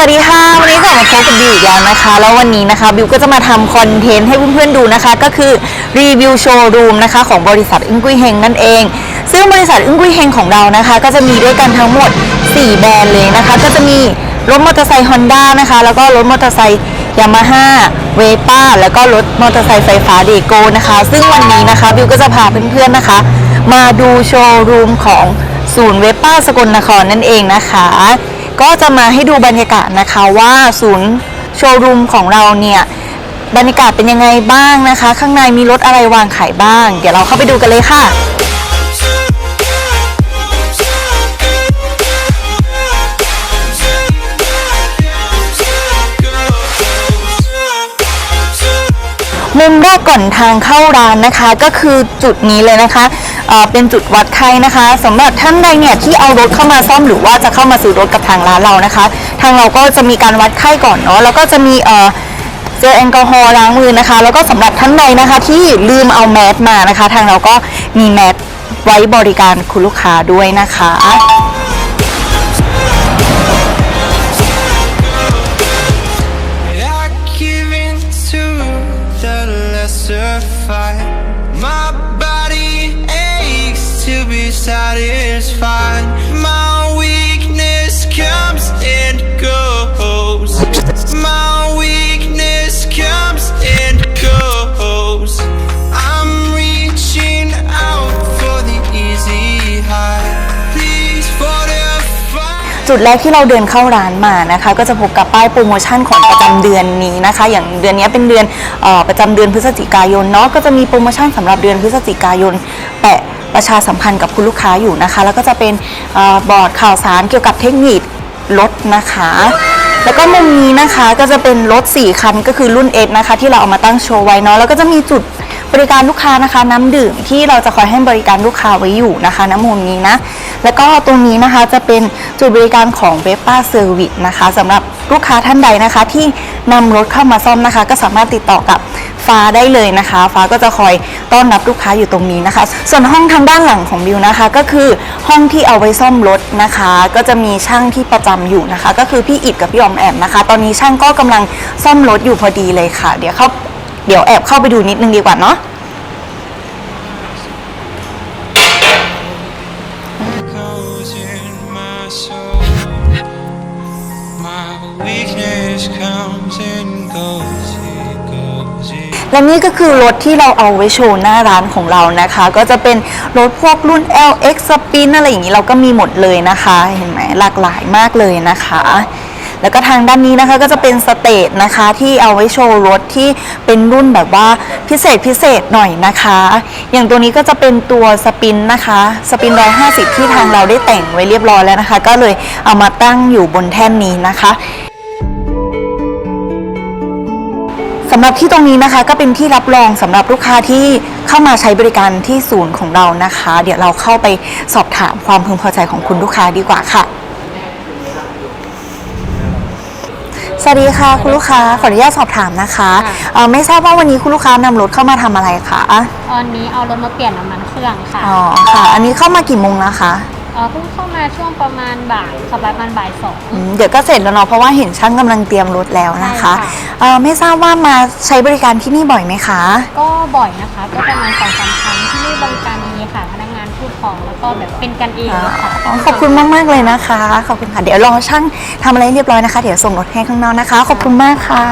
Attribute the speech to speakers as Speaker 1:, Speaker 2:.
Speaker 1: สวัสดีค่ะ วันนี้กลับมาพบกับบิวอีกแล้วนะคะ แล้ววันนี้นะคะบิวก็จะมาทำคอนเทนต์ให้เพื่อนๆดูนะคะ ก็คือรีวิวโชว์รูมนะคะของบริษัทอึ้งกุ้ยเฮงนั่นเอง ซึ่งบริษัทอึ้งกุ้ยเฮงของเรานะคะ ก็จะมีด้วยกันทั้งหมด 4 แบรนด์เลยนะคะ ก็จะมีรถมอเตอร์ไซค์ฮอนด้านะคะ แล้วก็รถมอเตอร์ไซค์ยามาฮ่าเวป้าแล้วก็รถมอเตอร์ไซค์ไฟฟ้าเดโกนะคะ ซึ่งวันนี้นะคะบิวก็จะพาเพื่อนๆนะคะ มาดูโชว์รูมของศูนย์เวป้าสกลนครนั่นเองนะคะ ก็จะมาให้ดูบรรยากาศนะคะว่าศูนย์โชว์รูมของเราเนี่ยบรรยากาศเป็นยังไงบ้างนะคะ ข้างในมีรถอะไรวางขายบ้าง เดี๋ยวเราเข้าไปดูกันเลยค่ะมุมแรกก่อนทางเข้าร้านนะคะก็คือจุดนี้เลยนะคะ เป็นจุดวัดไข้นะคะสำหรับท่านใดเนี่ยที่เอารถเข้ามาซ่อมหรือว่าจะเข้ามาซื้อรถกับทางร้านเรานะคะ ทางเราก็จะมีการวัดไข้ก่อนเนาะแล้วก็จะมีเอ่อเจลแอลกอฮอล์ล้างมือนะคะ แล้วก็สำหรับท่านใดนะคะ ที่ลืมเอาแมสมานะคะ ทางเราก็มีแมสไว้บริการคุณลูกค้าด้วยนะคะ
Speaker 2: I give in to the lesser fight. Satisfied. My weakness comes and goes. My weakness comes and goes. I'm reaching out for the easy high. Please fortify.
Speaker 1: จุดแรกที่เราเดินเข้าร้านมานะคะ ก็จะพบกับป้ายโปรโมชั่นของประจำเดือนนี้นะคะ อย่างเดือนนี้เป็นเดือนเออประจำเดือนพฤศจิกายนเนาะก็จะมีโปรโมชั่นสำหรับเดือนพฤศจิกายนแปะ ประชาสัมพันธ์กับคุณลูกค้าอยู่นะคะ แล้วก็จะเป็นอบอร์ดข่าวสารเกี่ยวกับเทคนิครถนะคะ แล้วก็มุมนี้นะคะก็จะเป็นรถ 4 คันก็คือรุ่น S นะคะ ที่เราเอามาตั้งโชว์ไว้เนาะแล้วก็จะมีจุดบริการลูกค้านะคะน้ำดื่มที่เราจะคอยให้บริการลูกค้าไว้อยู่นะคะน้ำมุมนี้นะ แล้วก็ตรงนี้นะคะจะเป็นจุดบริการของเวป้าเซอร์วิสนะคะสำหรับลูกค้าท่านใดนะคะ ที่นำรถเข้ามาซ่อมนะคะ ก็สามารถติดต่อกับ ฟ้าได้เลยนะคะ ฟ้าก็จะคอยต้อนรับลูกค้าอยู่ตรงนี้นะคะ ส่วนห้องทางด้านหลังของบิวนะคะ ก็คือห้องที่เอาไว้ซ่อมรถนะคะ ก็จะมีช่างที่ประจำอยู่นะคะ ก็คือพี่อิดกับพี่อมแอมนะคะ ตอนนี้ช่างก็กำลังซ่อมรถอยู่พอดีเลยค่ะ เดี๋ยวเข้าเดี๋ยวแอบเข้าไปดูนิดนึงดีกว่าเนาะ
Speaker 2: weakness comes and goes, it goes,
Speaker 1: และนี่ก็คือรถที่เราเอาไว้โชว์หน้าร้านของเรานะคะ ก็จะเป็นรถพวกรุ่น LX Spin อะไรอย่างนี้เราก็มีหมดเลยนะคะ เห็นไหมหลากหลายมากเลยนะคะ แล้วก็ทางด้านนี้นะคะก็จะเป็นสเตจนะคะที่เอาไว้โชว์รถที่เป็นรุ่นแบบว่าพิเศษพิเศษหน่อยนะคะ อย่างตัวนี้ก็จะเป็นตัวสปินนะคะสปิน150ที่ทางเราได้แต่งไว้เรียบร้อยแล้วนะคะ ก็เลยเอามาตั้งอยู่บนแท่นนี้นะคะำหรับที่ตรงนี้นะคะก็เป็นที่รับรองสำหรับลูกค้าที่เข้ามาใช้บริการที่ศูนย์ของเรานะคะ เดี๋ยวเราเข้าไปสอบถามความพึงพอใจของคุณลูกค้าดีกว่าค่ะ สวัสดีค่ะคุณลูกค้าขออนุญาตสอบถามนะคะ
Speaker 3: ค่ะ
Speaker 1: เอ่อไม่ทราบว่าวันนี้คุณลูกค้านำรถเข้ามาทำอะไรคะ
Speaker 3: ตอนนี้เอารถมาเปลี่ยนน้ำมันเครื่องค่ะ
Speaker 1: อ๋อค่ะ อันนี้เข้ามากี่โมงนะคะ
Speaker 3: เออเพิ่งเข้ามาช่วงประมาณบ่ายขับประมาณบ่ายสอง
Speaker 1: อืมเดี๋ยวก็เสร็จแล้วเนาะเพราะว่าเห็นช่างกำลังเตรียมรถแล้วนะคะ
Speaker 3: ใช่ค่ะ
Speaker 1: เอ่อไม่ทราบว่ามาใช้บริการที่นี่บ่อยไหมคะ
Speaker 3: ก็บ่อยนะคะ ก็ประมาณสองสามครั้งที่นี่บริการดีค่ะ พนักงานพูดของแล้วก็แบบเป็นกันเองค่ะ
Speaker 1: อ๋อขอบคุณมากๆเลยนะคะ ขอบคุณค่ะ เดี๋ยวรอช่างทำอะไรเรียบร้อยนะคะ เดี๋ยวส่งรถให้ข้างนอกนะคะ ขอบคุณมากค่ะ